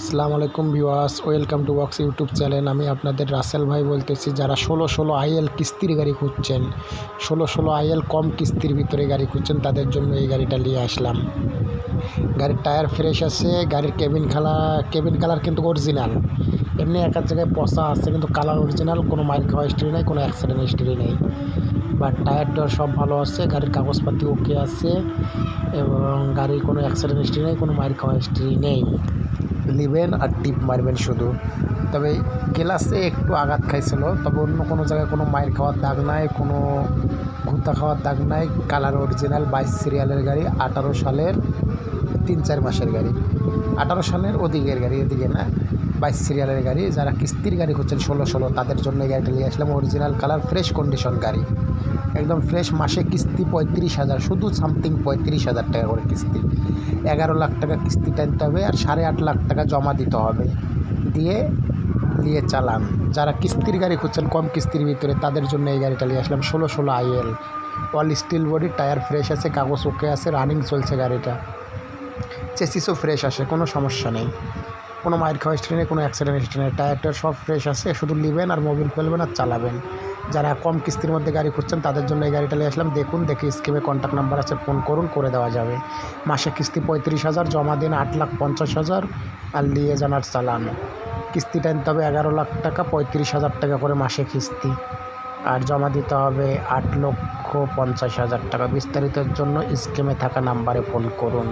আসসালামু আলাইকুম ভিওয়াস welcome to box YouTube channel. আমি আপনাদের রাসেল ভাই বলতেছি, যারা ষোলো ষোলো আইএল কিস্তির গাড়ি খুঁজছেন, ষোলো ষোলো আইএল কম কিস্তির ভিতরে গাড়ি খুঁজছেন, তাদের জন্য এই গাড়িটা নিয়ে আসলাম। গাড়ির টায়ার ফ্রেশ আছে, গাড়ির কেবিন কালার কেবিন কালার কিন্তু অরিজিনাল। এমনি এক জায়গায় পচা আছে, কিন্তু কালার অরিজিনাল, কোনো মাইল খাওয়া হিস্ট্রি নেই, কোনো অ্যাক্সিডেন্ট হিস্ট্রি নেই। বা টায়ার টায়ার সব ভালো আছে, গাড়ির কাগজপাতি ওকে আছে, এবং গাড়ির কোনো অ্যাক্সিডেন্ট হিস্ট্রি নেই, কোনো মাইল খাওয়া হিস্ট্রি নেই। নেবেন আর টিপ মারবেন শুধু। তবে গ্লাসে একটু আঘাত খাইছিল, তবে অন্য কোনো জায়গায় কোনো মায়ের খাওয়ার দাগ নাই, কোনো ঘুতা খাওয়ার দাগ নাই। কালার অরিজিনাল বাইশ সিরিয়ালের গাড়ি, আঠারো সালের তিন চার মাসের গাড়ি। আঠারো সালের ওদিকের গাড়ি, এদিকে না? বাইশ সিরিয়ালের গাড়ি, যারা কিস্তির গাড়ি খুঁজছেন, ষোলো ষোলো, তাদের জন্য গাড়িটা নিয়ে আসলাম। অরিজিনাল কালার, ফ্রেশ কন্ডিশন গাড়ি। একদম ফ্রেশ মাসে কিস্তি পঁয়ত্রিশ হাজার, শুধু সামথিং পঁয়ত্রিশ হাজার টাকা করে কিস্তি। এগারো লাখ টাকা কিস্তি টানতে হবে আর সাড়ে আট লাখ টাকা জমা দিতে হবে। দিয়ে নিয়ে চালান। যারা কিস্তির গাড়ি খুঁজছেন, কম কিস্তির ভিতরে, তাদের জন্য এই গাড়িটা নিয়ে আসলাম ষোলো ষোলো IL all steel body tyre fresh আছে, কাগজ ওকে আছে রানিং চলছে গাড়িটা। চেসিসও ফ্রেশ আসে, কোনো সমস্যা নেই। কোনো মায়ের খাওয়া হিস্ট্রি নেই, কোনো অ্যাক্সিডেন্ট হিস্ট্রি নেই। টায়ার টায়ার সব ফ্রেশ আছে, শুধু নেবেন আর মোবিল ফেলবেন আর চালাবেন। যারা কম কিস্তির মধ্যে গাড়ি খুঁজছেন, তাদের জন্য এই গাড়িটা নিয়ে আসলাম। দেখুন, দেখে স্কিমে কন্ট্যাক্ট নাম্বার আছে ফোন করুন, করে দেওয়া যাবে। মাসে কিস্তি পঁয়ত্রিশ হাজার, জমা দিন আট লাখ পঞ্চাশ হাজার, আর নিয়ে যান আর চালান। কিস্তি টানতে হবে এগারো লাখ টাকা, পঁয়ত্রিশ হাজার টাকা করে মাসে কিস্তি। আর জমা দিতে হবে আট লক্ষ পঞ্চাশ হাজার টাকা। বিস্তারিতের জন্য স্কিমে থাকা নাম্বারে ফোন করুন।